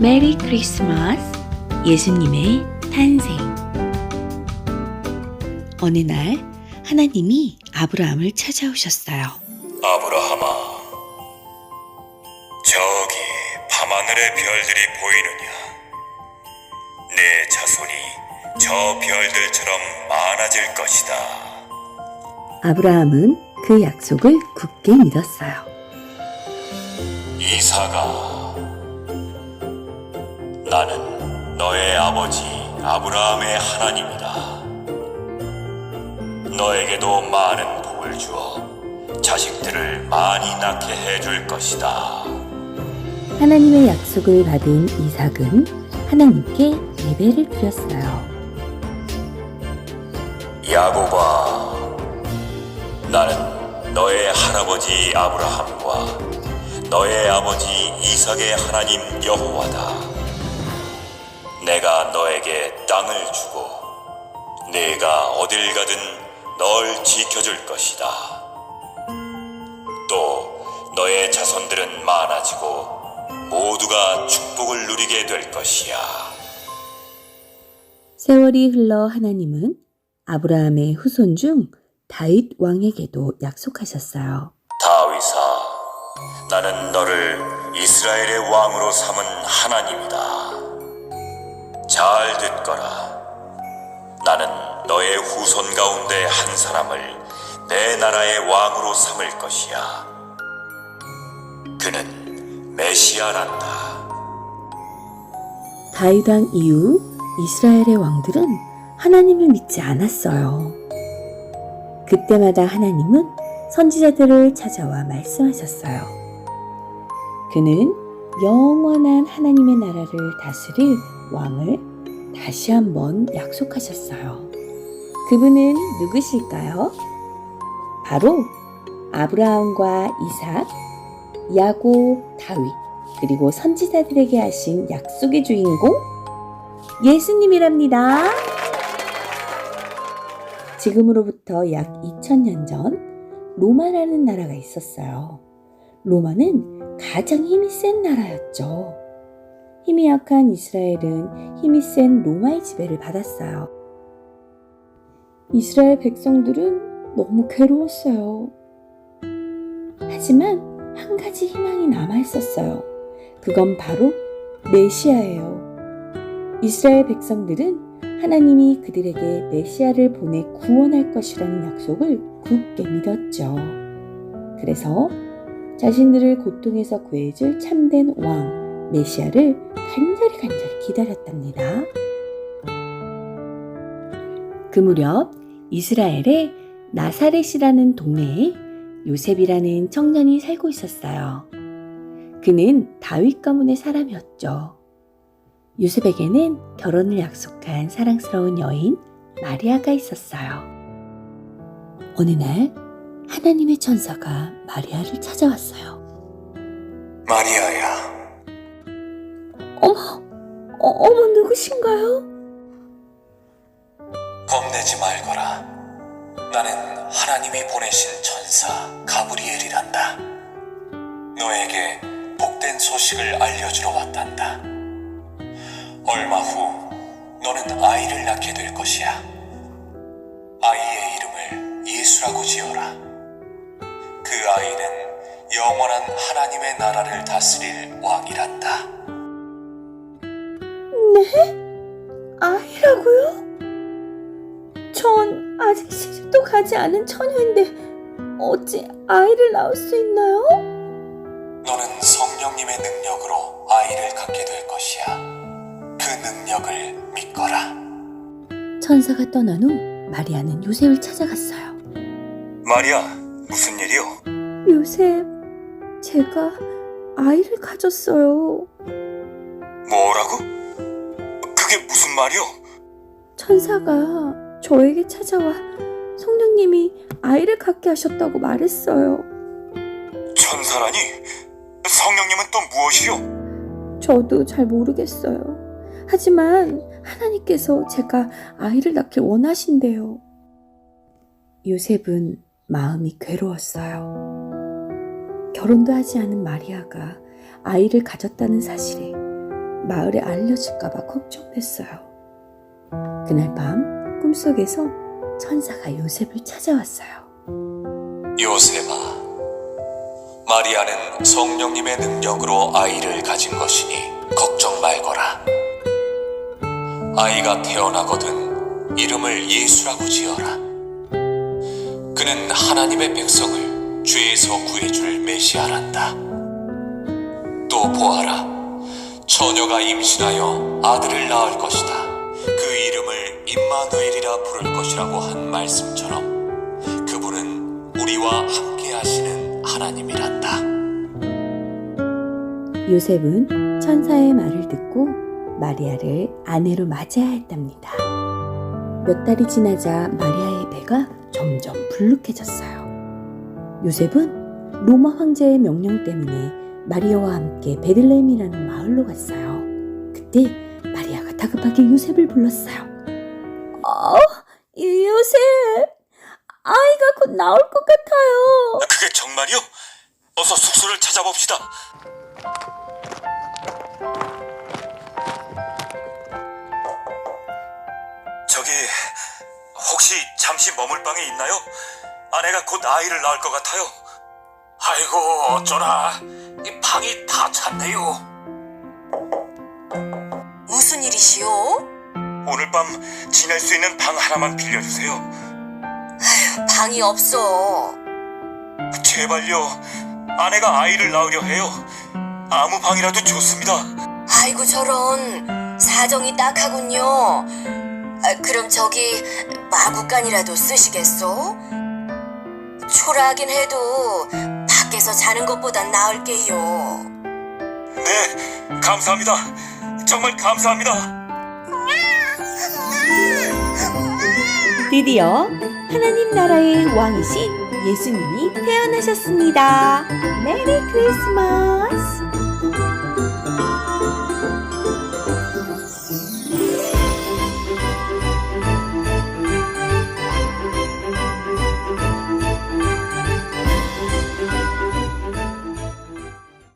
메리 크리스마스 예수님의 탄생 어느 날 하나님이 아브라함을 찾아오셨어요. 아브라함아, 저기 밤하늘의 별들이 보이느냐? 내 자손이 저 별들처럼 많아질 것이다. 아브라함은 그 약속을 굳게 믿었어요. 이사가, 나는 너의 아버지 아브라함의 하나님이다. 너에게도 많은 복을 주어 자식들을 많이 낳게 해줄 것이다. 하나님의 약속을 받은 이삭은 하나님께 예배를 드렸어요. 야곱아, 나는 너의 할아버지 아브라함과 너의 아버지 이삭의 하나님 여호와다. 내가 너에게 땅을 주고 네가 어딜 가든 널 지켜줄 것이다. 또 너의 자손들은 많아지고 모두가 축복을 누리게 될 것이야. 세월이 흘러 하나님은 아브라함의 후손 중 다윗 왕에게도 약속하셨어요. 다윗아, 나는 너를 이스라엘의 왕으로 삼은 하나님이다. 잘 듣거라. 나는 너의 후손 가운데 한 사람을 내 나라의 왕으로 삼을 것이야. 그는 메시아란다. 다윗 왕 이후 이스라엘의 왕들은 하나님을 믿지 않았어요. 그때마다 하나님은 선지자들을 찾아와 말씀하셨어요. 그는 영원한 하나님의 나라를 다스릴 왕을 다시 한번 약속하셨어요. 그분은 누구실까요? 바로 아브라함과 이삭, 야곱, 다윗, 그리고 선지자들에게 하신 약속의 주인공 예수님이랍니다. 지금으로부터 약 2000년 전 로마라는 나라가 있었어요. 로마는 가장 힘이 센 나라였죠. 힘이 약한 이스라엘은 힘이 센 로마의 지배를 받았어요. 이스라엘 백성들은 너무 괴로웠어요. 하지만 한 가지 희망이 남아 있었어요. 그건 바로 메시아예요. 이스라엘 백성들은 하나님이 그들에게 메시아를 보내 구원할 것이라는 약속을 굳게 믿었죠. 그래서 자신들을 고통에서 구해줄 참된 왕 메시아를 간절히 간절히 기다렸답니다. 그 무렵 이스라엘의 나사렛이라는 동네에 요셉이라는 청년이 살고 있었어요. 그는 다윗 가문의 사람이었죠. 요셉에게는 결혼을 약속한 사랑스러운 여인 마리아가 있었어요. 어느 날 하나님의 천사가 마리아를 찾아왔어요. 마리아야, 어머, 어, 어머 누구신가요? 겁내지 말거라. 나는 하나님이 보내신 천사 가브리엘이란다. 너에게 복된 소식을 알려주러 왔단다. 얼마 후 너는 아이를 낳게 될 것이야. 아이의 이름을 예수라고 지어라. 그 아이는 영원한 하나님의 나라를 다스릴 왕이란다. 네? 아이라고요? 전 아직 시집도 가지 않은 처녀인데 어찌 아이를 낳을 수 있나요? 너는 성령님의 능력으로 아이를 갖게 될 것이야. 그 능력을 믿거라. 천사가 떠난 후 마리아는 요셉을 찾아갔어요. 마리아, 무슨 일이요? 요셉, 제가 아이를 가졌어요. 뭐라고? 그게 무슨 말이요? 천사가 저에게 찾아와 성령님이 아이를 갖게 하셨다고 말했어요. 천사라니? 성령님은 또 무엇이요? 저도 잘 모르겠어요. 하지만 하나님께서 제가 아이를 낳길 원하신대요. 요셉은 마음이 괴로웠어요. 결혼도 하지 않은 마리아가 아이를 가졌다는 사실에 마을에 알려질까봐 걱정됐어요. 그날 밤 꿈속에서 천사가 요셉을 찾아왔어요. 요셉아, 마리아는 성령님의 능력으로 아이를 가진 것이니 걱정 말거라. 아이가 태어나거든 이름을 예수라고 지어라. 그는 하나님의 백성을 죄에서 구해줄 메시아란다. 또 보아라, 처녀가 임신하여 아들을 낳을 것이다. 그 이름을 임마누엘이라 부를 것이라고 한 말씀처럼 그분은 우리와 함께 하시는 하나님이란다. 요셉은 천사의 말을 듣고 마리아를 아내로 맞이해야 했답니다. 몇 달이 지나자 마리아의 배가 점점 불룩해졌어요. 요셉은 로마 황제의 명령 때문에 마리아와 함께 베들레헴이라는 마을로 갔어요. 그때 마리아가 다급하게 요셉을 불렀어요. 어, 요셉, 아이가 곧 나올 것 같아요. 그게 정말이요? 어서 숙소를 찾아봅시다. 저기 혹시 잠시 머물 방이 있나요? 아내가 곧 아이를 낳을 것 같아요. 아이고 어쩌나 이 방이 다 찼네요. 무슨 일이시오? 오늘 밤 지낼 수 있는 방 하나만 빌려주세요. 방이 없어. 제발요. 아내가 아이를 낳으려 해요. 아무 방이라도 좋습니다. 아이고 저런 사정이 딱하군요. 아, 그럼 저기 마구간이라도 쓰시겠소? 초라하긴 해도 밖에서 자는 것보단 나을게요. 네, 감사합니다. 정말 감사합니다. 드디어 하나님 나라의 왕이신 예수님이 태어나셨습니다. 메리 크리스마스!